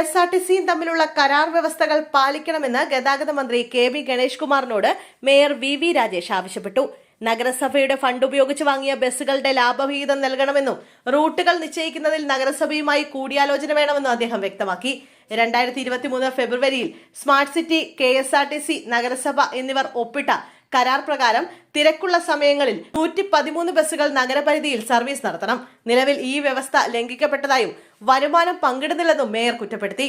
S R T സിയും തമ്മിലുള്ള കരാർ വ്യവസ്ഥകൾ പാലിക്കണമെന്ന് ഗതാഗത മന്ത്രി കെ വി ഗണേഷ് കുമാറിനോട് മേയർ വി വി രാജേഷ് ആവശ്യപ്പെട്ടു. നഗരസഭയുടെ ഫണ്ട് ഉപയോഗിച്ച് വാങ്ങിയ ബസ്സുകളുടെ ലാഭവിഹിതം നൽകണമെന്നും റൂട്ടുകൾ നിശ്ചയിക്കുന്നതിൽ നഗരസഭയുമായി കൂടിയാലോചന വേണമെന്നും അദ്ദേഹം വ്യക്തമാക്കി. രണ്ടായിരത്തി ഇരുപത്തിമൂന്ന് ഫെബ്രുവരിയിൽ smart city K S R T C നഗരസഭ എന്നിവർ ഒപ്പിട്ട കരാർ പ്രകാരം തിരക്കുള്ള സമയങ്ങളിൽ നൂറ്റി പതിമൂന്ന് ബസ്സുകൾ നഗരപരിധിയിൽ സർവീസ് നടത്തണം. നിലവിൽ ഈ വ്യവസ്ഥ ലംഘിക്കപ്പെട്ടതായും വരുമാനം പങ്കിടുന്നില്ലെന്നും മേയർ കുറ്റപ്പെടുത്തി.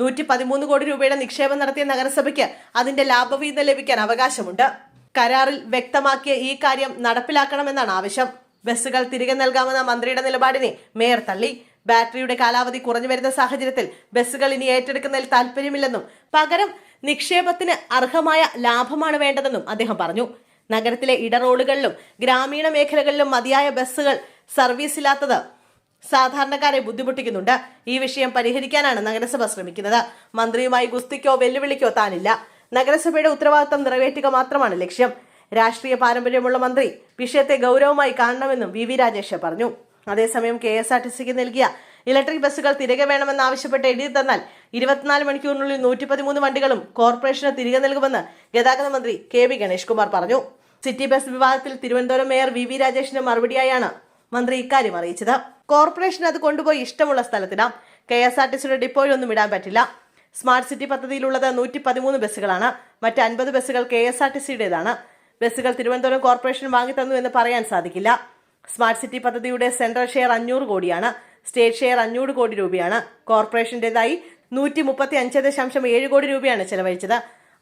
നൂറ്റി പതിമൂന്ന് കോടി രൂപയുടെ നിക്ഷേപം നടത്തിയ നഗരസഭയ്ക്ക് അതിന്റെ ലാഭവിഹിതം ലഭിക്കാൻ അവകാശമുണ്ട്. കരാറിൽ വ്യക്തമാക്കിയ ഈ കാര്യം നടപ്പിലാക്കണമെന്നാണ് ആവശ്യം. ബസ്സുകൾ തിരികെ നൽകാമെന്ന മന്ത്രിയുടെ നിലപാടിനെ മേയർ തള്ളി. ബാറ്ററിയുടെ കാലാവധി കുറഞ്ഞു വരുന്ന സാഹചര്യത്തിൽ ബസ്സുകൾ ഇനി ഏറ്റെടുക്കുന്നതിൽ താല്പര്യമില്ലെന്നും പകരം നിക്ഷേപത്തിന് അർഹമായ ലാഭമാണ് വേണ്ടതെന്നും അദ്ദേഹം പറഞ്ഞു. നഗരത്തിലെ ഇടറോഡുകളിലും ഗ്രാമീണ മേഖലകളിലും മതിയായ ബസ്സുകൾ സർവീസ് ഇല്ലാത്തത് സാധാരണക്കാരെ ബുദ്ധിമുട്ടിക്കുന്നുണ്ട്. ഈ വിഷയം പരിഹരിക്കാനാണ് നഗരസഭ ശ്രമിക്കുന്നത്. മന്ത്രിയുമായി ഗുസ്തിക്കോ വെല്ലുവിളിക്കോ താനില്ല. നഗരസഭയുടെ ഉത്തരവാദിത്തം നിറവേറ്റുക മാത്രമാണ് ലക്ഷ്യം. രാഷ്ട്രീയ പാരമ്പര്യമുള്ള മന്ത്രി വിഷയത്തെ ഗൗരവമായി കാണണമെന്നും വി വി രാജേഷ് പറഞ്ഞു. അതേസമയം കെ എസ് ആർ ടി സിക്ക് നൽകിയ ഇലക്ട്രിക് ബസ്സുകൾ തിരികെ വേണമെന്നാവശ്യപ്പെട്ട് എഴുതി തന്നാൽ ഇരുപത്തിനാല് മണിക്കൂറിനുള്ളിൽ നൂറ്റി പതിമൂന്ന് വണ്ടികളും കോർപ്പറേഷന് തിരികെ നൽകുമെന്ന് ഗതാഗത മന്ത്രി കെ വി ഗണേഷ് കുമാർ പറഞ്ഞു. സിറ്റി ബസ് വിവാദത്തിൽ തിരുവനന്തപുരം മേയർ വി വി രാജേഷിന് മറുപടിയായാണ് മന്ത്രി ഇക്കാര്യം അറിയിച്ചത്. കോർപ്പറേഷൻ അത് കൊണ്ടുപോയി ഇഷ്ടമുള്ള സ്ഥലത്തിടാം കെ എസ് ആർ ടി സിയുടെ ഡിപ്പോയിലൊന്നും ഇടാൻ പറ്റില്ല. സ്മാർട്ട് സിറ്റി പദ്ധതിയിലുള്ളത് നൂറ്റി പതിമൂന്ന് ബസ്സുകളാണ്. മറ്റ് അൻപത് ബസ്സുകൾ കെ എസ് ആർ ടി സിയുടേതാണ്. ബസ്സുകൾ തിരുവനന്തപുരം കോർപ്പറേഷൻ വാങ്ങിത്തന്നു എന്ന് പറയാൻ സാധിക്കില്ല. സ്മാർട്ട് സിറ്റി പദ്ധതിയുടെ സെൻട്രൽ ഷെയർ അഞ്ഞൂറ് കോടിയാണ്. സ്റ്റേറ്റ് ഷെയർ അഞ്ഞൂറ് കോടി രൂപയാണ്. കോർപ്പറേഷന്റേതായി നൂറ്റി മുപ്പത്തി അഞ്ച് ദശാംശം ഏഴ് കോടി രൂപയാണ് ചെലവഴിച്ചത്.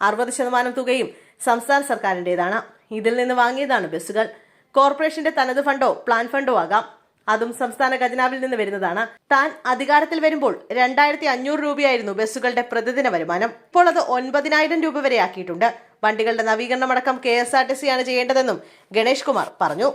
അറുപത് ശതമാനം തുകയും സംസ്ഥാന സർക്കാരിന്റേതാണ്. ഇതിൽ നിന്ന് വാങ്ങിയതാണ് ബസ്സുകൾ. കോർപ്പറേഷന്റെ തനത് ഫണ്ടോ പ്ലാൻ ഫണ്ടോ ആകാം. അതും സംസ്ഥാന ഖജനാവിൽ നിന്ന് വരുന്നതാണ്. താൻ അധികാരത്തിൽ വരുമ്പോൾ രണ്ടായിരത്തി അഞ്ഞൂറ് രൂപയായിരുന്നു ബസ്സുകളുടെ പ്രതിദിന വരുമാനം. ഇപ്പോൾ അത് ഒൻപതിനായിരം രൂപ വരെ ആക്കിയിട്ടുണ്ട്. വണ്ടികളുടെ നവീകരണമടക്കം K S R T C ആണ് ചെയ്യേണ്ടതെന്നും ഗണേഷ് കുമാർ പറഞ്ഞു.